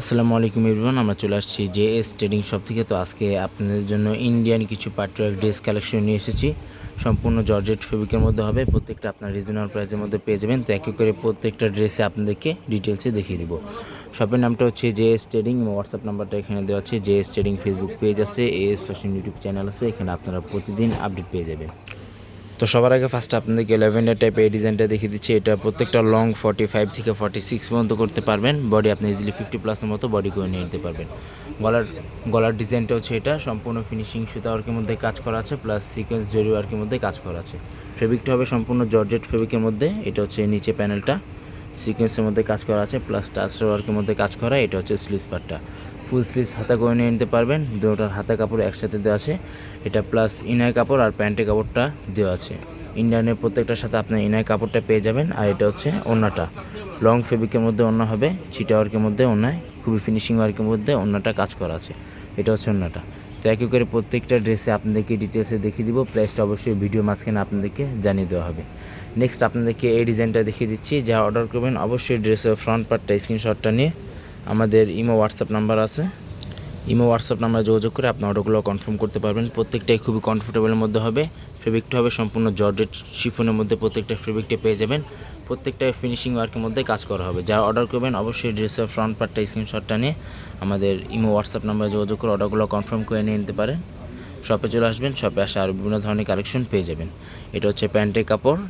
আসসালামু আলাইকুম এভরিওয়ান আমরা চলে আসছি জে এস ট্রেডিং শপ থেকে। তো আজকে আপনাদের জন্য ইন্ডিয়ান কিছু পাট্রিয়ার ড্রেস কালেকশন নিয়ে এসেছি। সম্পূর্ণ জর্জেট ফেব্রিকের মধ্যে হবে, প্রত্যেকটা আপনার রিজনেবল প্রাইসের মধ্যে পেয়ে যাবেন। তো একই করে প্রত্যেকটা ড্রেসে আপনাদেরকে ডিটেলসে দেখিয়ে দিব। শপের নামটা হচ্ছে জে এস ট্রেডিং হোয়াটসঅ্যাপ নাম্বারটা এখানে দেওয়া আছে। J S trading Facebook page আছে A S fashion YouTube channel আছে, এখানে আপনারা প্রতিদিন আপডেট পেয়ে যাবেন। তো সবার আগে ফার্স্ট আপনাদেরকে ল্যাভেন্ডার টাইপের এই ডিজাইনটা দেখিয়ে দিচ্ছি। এটা প্রত্যেকটা লং ফর্টি ফাইভ থেকে ফর্টি সিক্স পর্যন্ত করতে পারবেন। বডি আপনি ইজিলি ফিফটি প্লাসের মতো বডি করে নিয়ে নিতে পারবেন। গলার গলার ডিজাইনটা হচ্ছে এটা। সম্পূর্ণ ফিনিশিং সুতা ওয়ার্কের মধ্যে কাজ করা আছে প্লাস সিকোয়েন্স জরি ওয়ার্কের মধ্যে কাজ করা আছে। ফেব্রিকটা হবে সম্পূর্ণ জর্জেট ফেব্রিকের মধ্যে। এটা হচ্ছে নিচে প্যানেলটা সিকোয়েন্সের মধ্যে কাজ করা আছে প্লাস টাস্টার ওয়ার্কের মধ্যে কাজ করা। এটা হচ্ছে স্লিভস পার্টটা ফুল স্লিভস হাতা করে নিয়ে নিতে পারবেন। দুটোর হাতা কাপড় একসাথে দেওয়া আছে। এটা প্লাস ইনার কাপড় আর প্যান্টের কাপড়টা দেওয়া আছে। ইন্ডিয়ানের প্রত্যেকটার সাথে আপনার ইনার কাপড়টা পেয়ে যাবেন। আর এটা হচ্ছে ওড়নাটা লং ফেব্রিকের মধ্যে ওড়না হবে চিটা ওয়ার্কের মধ্যে ওড়নায় খুবই ফিনিশিং ওয়ার্কের মধ্যে ওড়নাটা কাজ করা আছে। এটা হচ্ছে ওড়নাটা তো একই করে প্রত্যেকটা ড্রেসে আপনাদেরকে ডিটেলসে দেখিয়ে দিব। প্রাইসটা অবশ্যই ভিডিও মাঝখানে আপনাদেরকে জানিয়ে দেওয়া হবে। নেক্সট আপনাদেরকে এই ডিজাইনটা দেখিয়ে দিচ্ছি। যা অর্ডার করবেন, অবশ্যই ড্রেসের ফ্রন্ট পার্টটা স্ক্রিনশটটা নিয়ে আমাদের ইমো হোয়াটসঅ্যাপ নাম্বার আছে। ইমো হোয়াটসঅ্যাপ নাম্বার যোগাযোগ করে আপনি অর্ডারগুলো কনফার্ম করতে পারবেন। প্রত্যেকটাই খুবই কমফোর্টেবলের মধ্যে হবে। ফেব্রিকটা হবে সম্পূর্ণ জর্জেট শিফনের মধ্যে প্রত্যেকটা ফেব্রিকটা পেয়ে যাবেন। প্রত্যেকটা ফিনিশিং ওয়ার্কের মধ্যে কাজ করা হবে। যা অর্ডার করবেন, অবশ্যই ড্রেসের ফ্রন্ট পার্টটা স্ক্রিনশটটা নিয়ে আমাদের ইমো হোয়াটসঅ্যাপ নাম্বারে যোগাযোগ করে অর্ডারগুলো কনফার্ম করে নিয়ে নিতে পারেন। শপে চলে আসবেন শপে আসে আরও বিভিন্ন ধরনের কালেকশন পেয়ে যাবেন। এটা হচ্ছে প্যান্টের কাপড়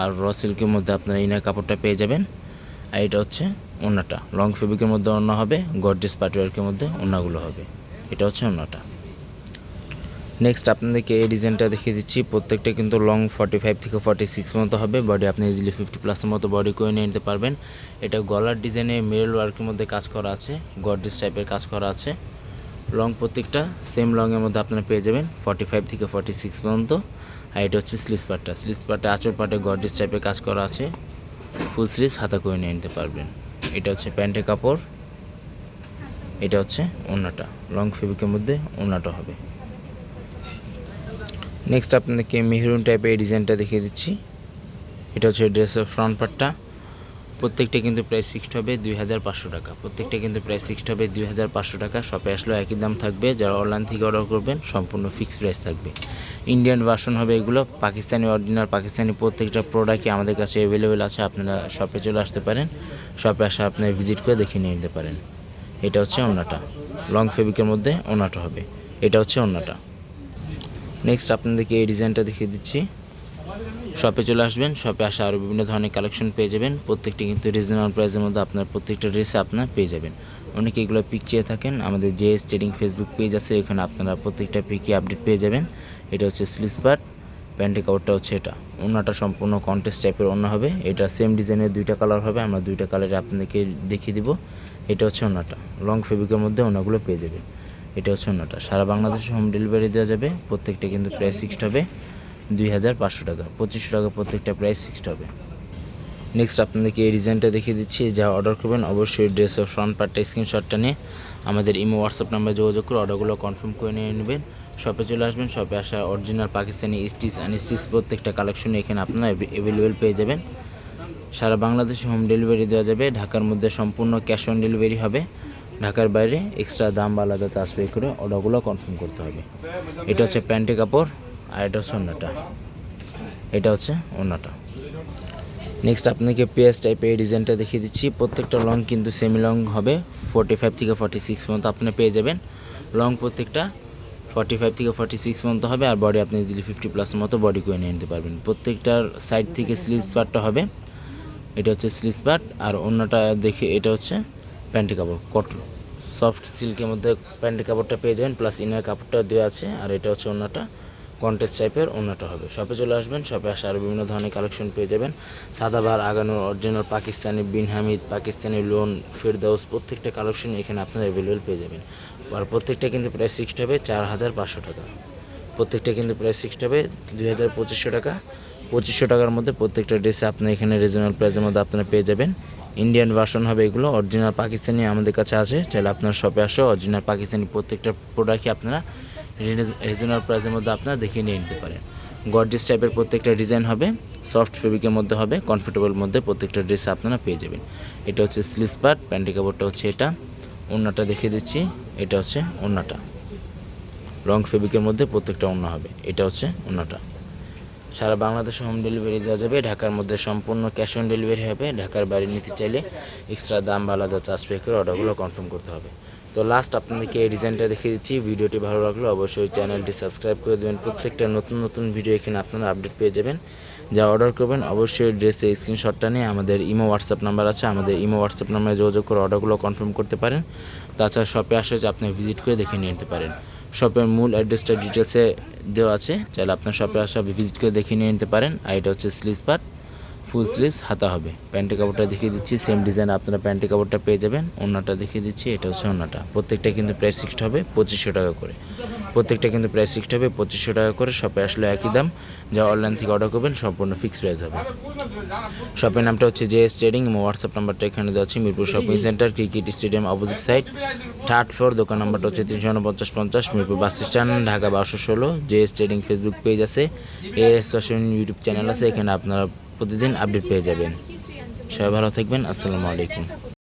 আর র সিল্কের মধ্যে আপনার ইনার কাপড়টা পেয়ে যাবেন। আর এটা হচ্ছে ওড়নাটা লং ফেব্রিকের মধ্যে ওড়না হবে গর্জেস পাটিওয়ার্কের মধ্যে ওড়নাগুলো হবে। এটা হচ্ছে ওড়নাটা নেক্সট আপনাদেরকে এই ডিজাইনটা দেখিয়ে দিচ্ছি। প্রত্যেকটা কিন্তু লং ফর্টি ফাইভ থেকে ফর্টি সিক্স মতো হবে। বডি আপনি ইজিলি ফিফটি প্লাসের মতো বডি করে নিয়ে নিতে পারবেন। এটা গলার ডিজাইনে মিরল ওয়ার্কের মধ্যে কাজ করা আছে গর্জেস টাইপের কাজ করা আছে। লং প্রত্যেকটা সেম লংয়ের মধ্যে আপনারা পেয়ে যাবেন ফর্টি ফাইভ থেকে ফর্টি সিক্স পর্যন্ত। আর এটা হচ্ছে স্লিস পার্টটা স্লিস পার্টে আঁচড় পার্টে গর্জেস টাইপের কাজ করা আছে। ফুল স্লিভ হাতা করে নিয়ে নিতে পারবেন। এটা হচ্ছে প্যান্টের কাপড়, এটা হচ্ছে ওনাটা লং ফেব্রিকের মধ্যে ওনাটা হবে। নেক্সট আপনাদেরকে মেহরুন টাইপের এই ডিজাইনটা দেখিয়ে দিচ্ছি। এটা হচ্ছে ড্রেসের ফ্রন্ট পার্টটা প্রত্যেকটা কিন্তু প্রাইস ফিক্সড হবে দুই হাজার পাঁচশো টাকা। প্রত্যেকটা কিন্তু প্রাইস ফিক্সড হবে দুই হাজার পাঁচশো টাকা। শপে আসলেও একই দাম থাকবে। যারা অনলাইন থেকে অর্ডার করবেন, সম্পূর্ণ ফিক্সড প্রাইস থাকবে। ইন্ডিয়ান ভার্সন হবে এগুলো। পাকিস্তানি অরিজিনাল পাকিস্তানি প্রত্যেকটা প্রোডাক্টই আমাদের কাছে অ্যাভেলেবেল আছে। আপনারা শপে চলে আসতে পারেন। শপে আসা আপনি ভিজিট করে দেখে নিয়ে নিতে পারেন। এটা হচ্ছে ওড়নাটা লং ফেব্রিকের মধ্যে ওড়নাটা হবে। এটা হচ্ছে ওড়নাটা নেক্সট আপনাদেরকে এই ডিজাইনটা দেখিয়ে দিচ্ছি। শপে চলে আসবেন শপে আসে আরও বিভিন্ন ধরনের কালেকশন পেয়ে যাবেন। প্রত্যেকটি কিন্তু রিজনেবল প্রাইসের মধ্যে আপনার প্রত্যেকটা ড্রেসে আপনার পেয়ে যাবেন। অনেকে এগুলো পিক চেয়ে থাকেন, আমাদের যে ট্রেডিং ফেসবুক পেজ আছে এখানে আপনারা প্রত্যেকটা পিকে আপডেট পেয়ে যাবেন। এটা হচ্ছে স্লিস পার্ট প্যান্টের কাপড়টা হচ্ছে এটা। ওনাটা সম্পূর্ণ কন্টেস্ট টাইপের অন্য হবে। এটা সেম ডিজাইনের দুইটা কালার হবে, আমরা দুইটা কালারে আপনাদেরকে দেখিয়ে দিব। এটা হচ্ছে ওনাটা। লং ফেব্রিকের মধ্যে ওনাগুলো পেয়ে যাবে এটা হচ্ছে ওনাটা। সারা বাংলাদেশে হোম ডেলিভারি দেওয়া যাবে। প্রত্যেকটা কিন্তু প্রাইস ফিক্সড হবে। দুই হাজার পাঁচশো টাকা, পঁচিশশো টাকা প্রত্যেকটা প্রাইস ফিক্সড হবে। নেক্সট আপনাদেরকে এই ডিজাইনটা দেখিয়ে দিচ্ছি যা অর্ডার করবেন, অবশ্যই ড্রেসের ফ্রন্ট পার্টটা স্ক্রিনশটটা নিয়ে আমাদের ইমো হোয়াটসঅ্যাপ নাম্বারে যোগাযোগ করে অর্ডারগুলো কনফার্ম করে নিয়ে নেবেন। শপে চলে আসবেন শপে আসা অরিজিনাল পাকিস্তানি স্টিচ আনস্টিচ প্রত্যেকটা কালেকশন এখানে আপনারা অ্যাভেলেবেল পেয়ে যাবেন। সারা বাংলাদেশে হোম ডেলিভারি দেওয়া যাবে, ঢাকার মধ্যে সম্পূর্ণ ক্যাশ অন ডেলিভারি হবে। ঢাকার বাইরে এক্সট্রা দাম বা আলাদা চার্জ পে করে অর্ডারগুলো কনফার্ম করতে হবে। এটা হচ্ছে প্যান্টের কাপড়। আর এটা হচ্ছে অন্যটা। এটা হচ্ছে অন্যটা। নেক্সট আপনাকে পেঁয়াজ টাইপের এই ডিজাইনটা দেখিয়ে দিচ্ছি। প্রত্যেকটা লং কিন্তু সেমি লং হবে। ফোর্টি ফাইভ থেকে ফর্টি সিক্স মতো আপনি পেয়ে যাবেন। লং প্রত্যেকটা ফর্টি ফাইভ থেকে ফর্টি সিক্স মতো হবে আর বডি আপনি ইজিলি ফিফটি প্লাস মতো বডি করে নিয়ে নিতে পারবেন। প্রত্যেকটার সাইড থেকে স্লিভস পার্টটা হবে। এটা হচ্ছে স্লিভস পার্ট আর অন্যটা দেখে এটা হচ্ছে প্যান্টি কাপড় কটন সফট সিল্কের মধ্যে প্যান্টি কাপড়টা পেয়ে যাবেন প্লাস ইনার কাপড়টা দেওয়া আছে আর এটা হচ্ছে অন্যটা। কন্টেস্ট টাইপের অন্যটা হবে। শপে চলে আসবেন শপে আসে আরও বিভিন্ন ধরনের কালেকশন পেয়ে যাবেন। সাদাবার আগানোর অরিজিনাল পাকিস্তানি বিন হামিদ পাকিস্তানি লোন, ফেরদাউস, প্রত্যেকটা কালেকশন এখানে আপনারা অ্যাভেলেবেল পেয়ে যাবেন। আর প্রত্যেকটা কিন্তু প্রাইস ফিক্সড হবে চার হাজার পাঁচশো টাকা। প্রত্যেকটা কিন্তু প্রাইস ফিক্সড হবে দুই হাজার পঁচিশশো টাকা। পঁচিশশো টাকার মধ্যে প্রত্যেকটা ড্রেসে আপনি এখানে রিজনেবল প্রাইসের মধ্যে আপনারা পেয়ে যাবেন। ইন্ডিয়ান ভার্সন হবে এগুলো অরিজিনাল পাকিস্তানি আমাদের কাছে আছে। চাইলে আপনার শপে আসে অরিজিনাল পাকিস্তানি প্রত্যেকটা প্রোডাক্টই আপনারা রিজনেবল প্রাইসের মধ্যে আপনারা দেখিয়ে নিয়ে নিতে পারেন। গর্জিস টাইপের প্রত্যেকটা ডিজাইন হবে সফট ফেব্রিকের মধ্যে হবে কমফোর্টেবল মধ্যে প্রত্যেকটা ড্রেস আপনারা পেয়ে যাবেন। এটা হচ্ছে স্লিস পার্ট প্যান্টি কাপড়টা হচ্ছে এটা। ওড়নাটা দেখিয়ে দিচ্ছি, এটা হচ্ছে ওড়নাটা। রং ফেব্রিকের মধ্যে প্রত্যেকটা ওড়না হবে, এটা হচ্ছে ওড়নাটা। সারা বাংলাদেশে হোম ডেলিভারি দেওয়া যাবে, ঢাকার মধ্যে সম্পূর্ণ ক্যাশ অন ডেলিভারি হবে। ঢাকার বাইরে নিতে চাইলে এক্সট্রা দাম বা আলাদা চার্জ পে করে অর্ডারগুলো কনফার্ম করতে হবে। তো লাস্ট আপনাদেরকে এই ডিজাইনটা দেখিয়ে দিচ্ছি, ভিডিওটি ভালো লাগলে অবশ্যই চ্যানেলটি সাবস্ক্রাইব করে দেবেন। প্রত্যেকটা নতুন নতুন ভিডিও এখানে আপনারা আপডেট পেয়ে যাবেন। যা অর্ডার করবেন, অবশ্যই ড্রেসের স্ক্রিনশটটা নিয়ে আমাদের ইমো হোয়াটসঅ্যাপ নাম্বার আছে, আমাদের ইমো হোয়াটসঅ্যাপ নাম্বারে যোগাযোগ করে অর্ডারগুলো কনফার্ম করতে পারেন। তাছাড়া শপে আসলে যে আপনি ভিজিট করে দেখে নিয়ে নিতে পারেন। শপের মূল অ্যাড্রেসটা ডিটেলসে দেওয়া আছে, চাইলে আপনার শপে আসা ভিজিট করে দেখে নিয়ে নিতে পারেন। আর এটা হচ্ছে স্লিজ পার্ট ফুল স্লিভস, হাতা হবে। প্যান্টের কাপড়টা দেখিয়ে দিচ্ছি, সেম ডিজাইন আপনারা প্যান্টের কাপড়টা পেয়ে যাবেন। ওড়নাটা দেখিয়ে দিচ্ছি, এটা হচ্ছে ওড়নাটা প্রত্যেকটা কিন্তু প্রাইস ফিক্সড হবে পঁচিশশো টাকা করে। প্রত্যেকটা কিন্তু প্রাইস ফিক্সড হবে পঁচিশশো টাকা করে, শপে আসলে একই দাম। যা অনলাইন থেকে অর্ডার করবেন, সম্পূর্ণ ফিক্সড প্রাইস হবে। শপের নামটা হচ্ছে জে এস ট্রেডিং, এবং হোয়াটসঅ্যাপ নাম্বারটা এখানে দেওয়া আছে, Mirpur shopping centre, cricket stadium, opposite side. Third floor, দোকান নাম্বারটা হচ্ছে তিনশো উনপঞ্চাশ পঞ্চাশ, মিরপুর বাস স্ট্যান্ড, ঢাকা বারোশো ষোলো। J S trading Facebook page আছে এস ইউটিউব চ্যানেল আছে, এখানে আপনারা প্রতিদিন আপডেট পেয়ে যাবেন। সবাই ভালো থাকবেন। আসসালামু আলাইকুম।